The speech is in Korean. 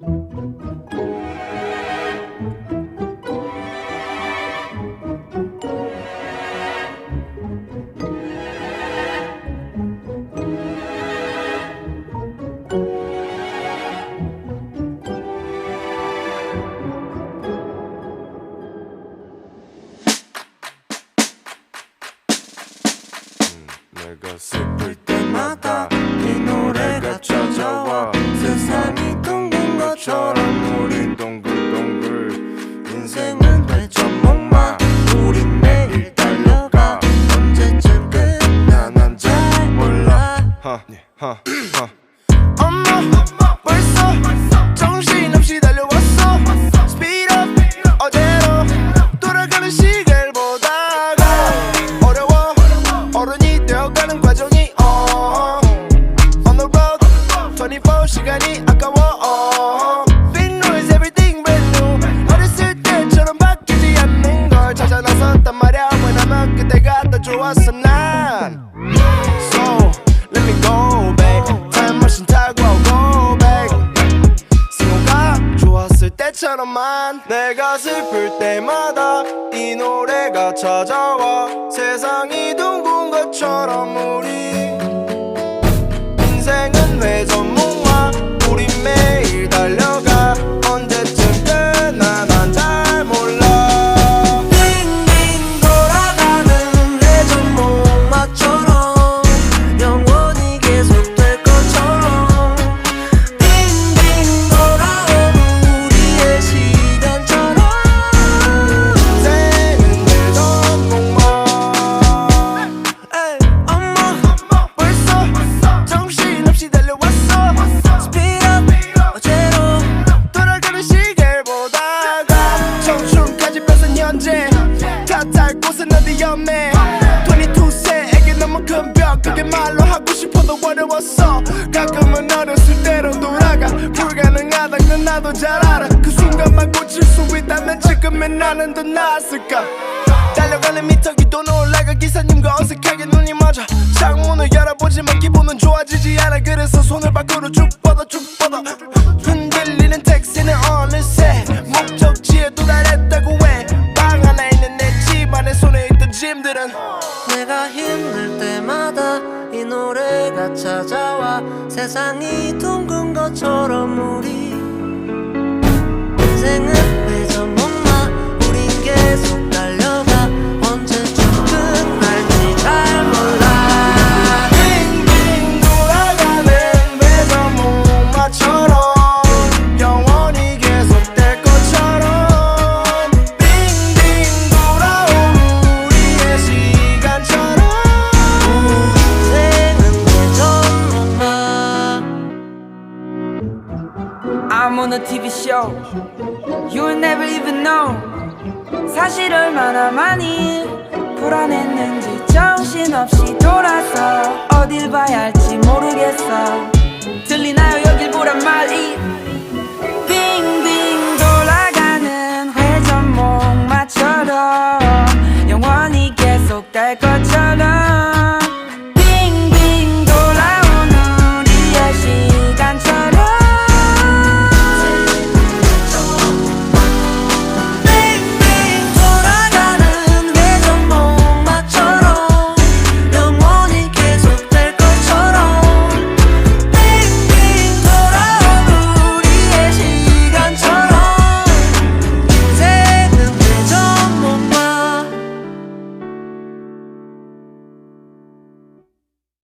내가 슬플 때마다 이 노래가 찾아와 세상이 둥 근 것처럼 우린 동글동글 인생은 대전목마. 우린 매일 달려가. 언제쯤 끝나 난잘 몰라 때처럼만 내가 슬플 때마다 이 노래가 찾아와 세상이 둥근 것처럼 우리 탓할 곳은 어디 없네. 22세에게 너무 큰 벽. 그게 말로 하고 싶어도 어려웠어. 가끔은 어렸을 때로 돌아가. 불가능하단 건 나도 잘 알아. 그 순간만 고칠 수 있다면 지금의 나는 더 나았을까? 달려가는 미터기도 올라가 기사님과 어색하게 눈이 맞아. 창문을 열어보지만 기분은 좋아지지 않아. 그래서 손을 밖으로 쭉 뻗어 짐들은 내가 힘들 때마다 이 노래가 찾아와 세상이 둥근 것처럼 A TV show You'll never even know. 사실 얼마나 많이 불안했는지 정신없이 돌아서 어딜 봐야 할지 모르겠어. 들리나요? 여길 보란 말이